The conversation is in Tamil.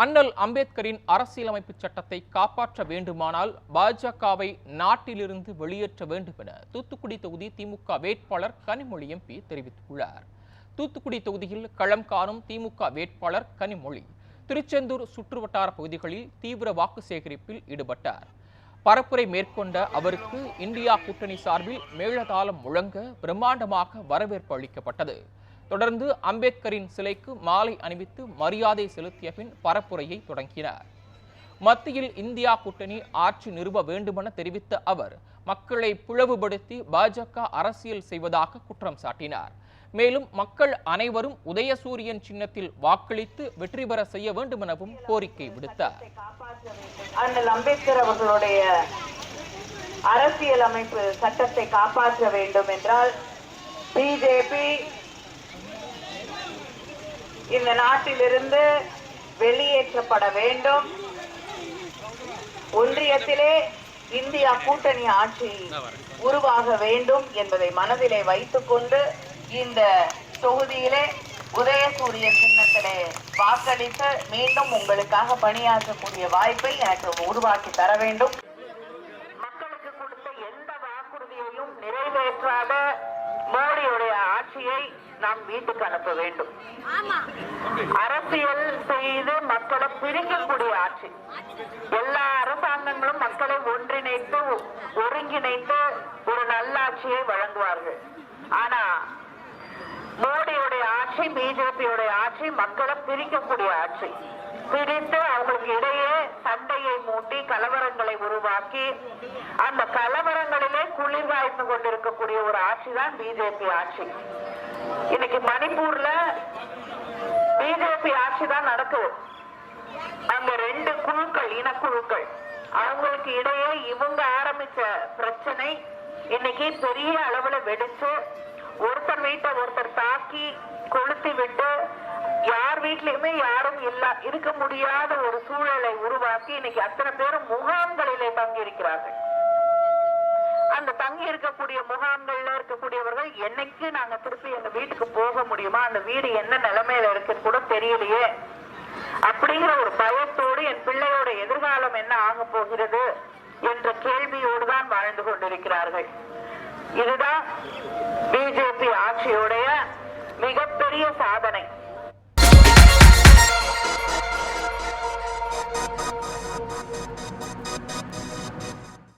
அண்ணல் அம்பேத்கரின் அரசியலமைப்பு சட்டத்தை காப்பாற்ற வேண்டுமானால் பாஜகவை நாட்டிலிருந்து வெளியேற்ற வேண்டும் என தூத்துக்குடி தொகுதி திமுக வேட்பாளர் கனிமொழி எம்பி தெரிவித்துள்ளார். தூத்துக்குடி தொகுதியில் களம் காணும் திமுக வேட்பாளர் கனிமொழி திருச்செந்தூர் சுற்றுவட்டார பகுதிகளில் தீவிர வாக்கு சேகரிப்பில் ஈடுபட்டார். பரப்புரை மேற்கொண்ட அவருக்கு இந்தியா கூட்டணி சார்பில் மேளதாளம் முழங்க பிரம்மாண்டமாக வரவேற்பு அளிக்கப்பட்டது. தொடர்ந்து அம்பேத்கரின் சிலைக்கு மாலை அணிவித்து மரியாதை செலுத்திய பின் பரப்புரையை தொடங்கினார். மத்தியில் இந்தியா கூட்டணி ஆட்சி நிறுவ வேண்டுமென தெரிவித்த அவர் மக்களை பிளவுபடுத்தி பாஜக அரசியல் செய்வதாக குற்றம் சாட்டினார். மேலும் மக்கள் அனைவரும் உதயசூரியன் சின்னத்தில் வாக்களித்து வெற்றி பெற செய்ய வேண்டுமெனவும் கோரிக்கை விடுத்தார். அண்ணல் அம்பேத்கர் அவர்களுடைய அரசியல் அமைப்பு சட்டத்தை காப்பாற்ற வேண்டும் என்றால் பிஜேபி இந்த நாட்டிலிருந்து வெளியேற்றப்பட வேண்டும். ஒன்றியத்திலே இந்தியா கூட்டணி ஆட்சி உருவாக வேண்டும் என்பதை மனதிலே வைத்துக்கொண்டு இந்த தொகுதியிலே உதயசூரிய சின்னத்திலே வாக்களித்து மீண்டும் உங்களுக்காக பணியாற்றக்கூடிய வாய்ப்பை எனக்கு உருவாக்கி தர வேண்டும். மக்களுக்கு கொடுத்த எந்த வாக்குறுதியையும் நிறைவேற்றாத மோடியுடைய ஆட்சியை நாம் வீட்டுக்கு அனுப்ப வேண்டும். அரசியல் செய்து மக்களை பிரிக்கக்கூடிய ஆட்சி. எல்லா அரசாங்கங்களும் மக்களை ஒன்றிணைத்து ஒருங்கிணைத்து ஒரு நல்லாட்சியை வழங்குவார்கள். ஆனா மோடியுடைய ஆட்சி பிஜேபியுடைய ஆட்சி மக்களை பிரிக்கக்கூடிய ஆட்சி. பிரித்து அவங்களுக்கு இடையே சண்டையை மூட்டி கலவரங்களை உருவாக்கி அந்த கலவரங்களிலே குளிர் வாய்ப்பு கொண்டிருக்கக்கூடிய ஒரு ஆட்சி தான் பிஜேபி ஆட்சி. இன்னைக்கு மணிப்பூர்ல பிஜேபி ஆட்சி தான் நடக்குது. அங்க ரெண்டு குழுக்கள் இனக்குழுக்கள். அவங்களுக்கு இடையே இவங்க ஆரம்பிச்ச பிரச்சனை இன்னைக்கு பெரிய அளவுல வெடிச்சு ஒருத்தர் வீட்டை ஒருத்தர் தாக்கி கொளுத்தி விட்டு வீட்லயுமே யாரும் இல்ல. இருக்க முடியாத ஒரு சூழலை உருவாக்கி இன்னைக்கு அத்தனை பேரும் முகாம்களிலே தங்கி இருக்கிறார்கள் அந்த தங்கி இருக்கக்கூடிய முகாம்கள்ல இருக்கக்கூடியவர்கள் என்னைக்கு நாங்க திருப்பி எங்க வீட்டுக்கு போக முடியுமா அந்த வீடு என்ன நிலைமையில இருக்குன்னு கூட தெரியலையே. அப்படிங்கிற ஒரு பயத்தோடு என் பிள்ளையோட எதிர்காலம் என்ன ஆக போகிறது என்ற கேள்வியோடு தான் வாழ்ந்து கொண்டிருக்கிறார்கள். இதுதான் பிஜேபி ஆட்சியுடைய மிகப்பெரிய சாதனை.